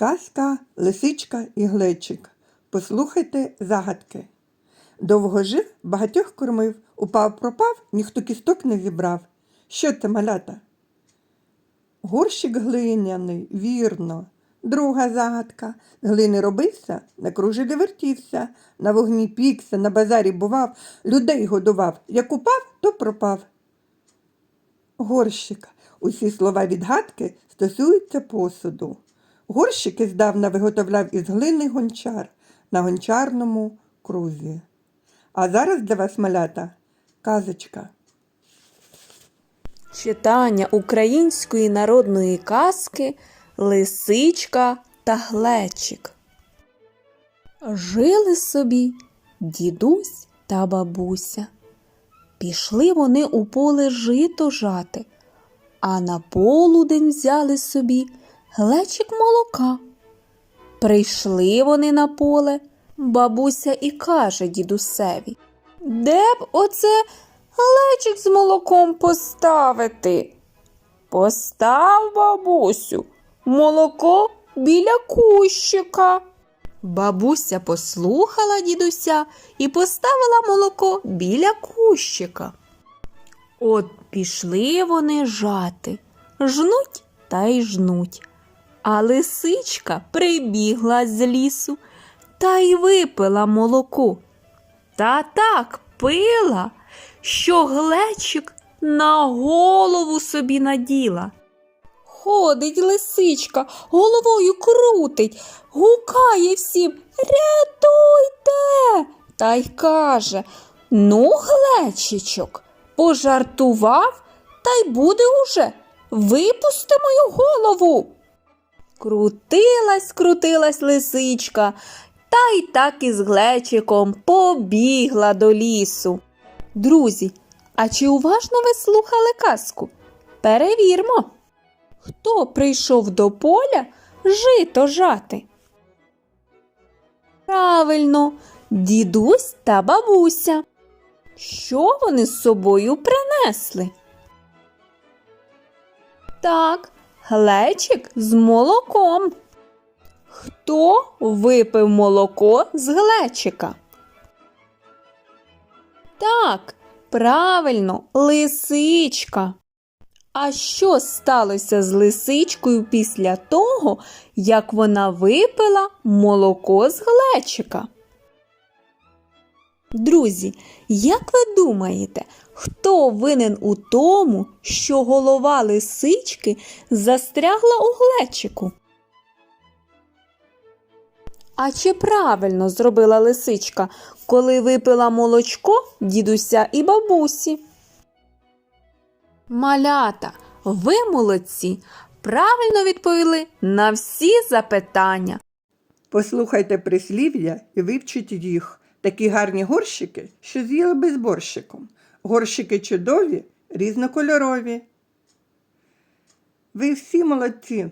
Казка, лисичка і глечик. Послухайте загадки. Довго жив, багатьох кормив, упав пропав, ніхто кісток не зібрав. Що це малята? Горщик глиняний, вірно. Друга загадка. Глини робився, на кружелі вертівся, на вогні пікся, на базарі бував, людей годував. Як упав, то пропав. Горщик. Усі слова відгадки стосуються посуду. Горщики здавна виготовляв із глини гончар на гончарному крузі. А зараз для вас малята казочка. Читання української народної казки Лисичка та Глечик. Жили собі дідусь та бабуся. Пішли вони у поле жито жати, а на полудень взяли собі глечик молока. Прийшли вони на поле, бабуся і каже дідусеві. Де б оце глечик з молоком поставити? Постав, бабусю, молоко біля кущика. Бабуся послухала дідуся і поставила молоко біля кущика. От пішли вони жати, жнуть та й жнуть. А лисичка прибігла з лісу та й випила молоко. Та так пила, що глечик на голову собі наділа. Ходить лисичка, головою крутить, гукає всім Рятуйте. Та й каже Ну, глечичок, пожартував, та й буде уже. Випусти мою голову. Крутилась, крутилась лисичка, та й так із глечиком побігла до лісу. Друзі, а чи уважно ви слухали казку? Перевірмо. Хто прийшов до поля жито жати? Правильно, дідусь та бабуся. Що вони з собою принесли? Так, глечик з молоком. Хто випив молоко з глечика? Так, правильно, лисичка. А що сталося з лисичкою після того, як вона випила молоко з глечика? Друзі, як ви думаєте, хто винен у тому, що голова лисички застрягла у глечику? А чи правильно зробила лисичка, коли випила молочко дідуся і бабусі? Малята, ви молодці, правильно відповіли на всі запитання. Послухайте прислів'я і вивчіть їх. Такі гарні горщики, що з'їли би з борщиком. Горщики чудові, різнокольорові. Ви всі молодці.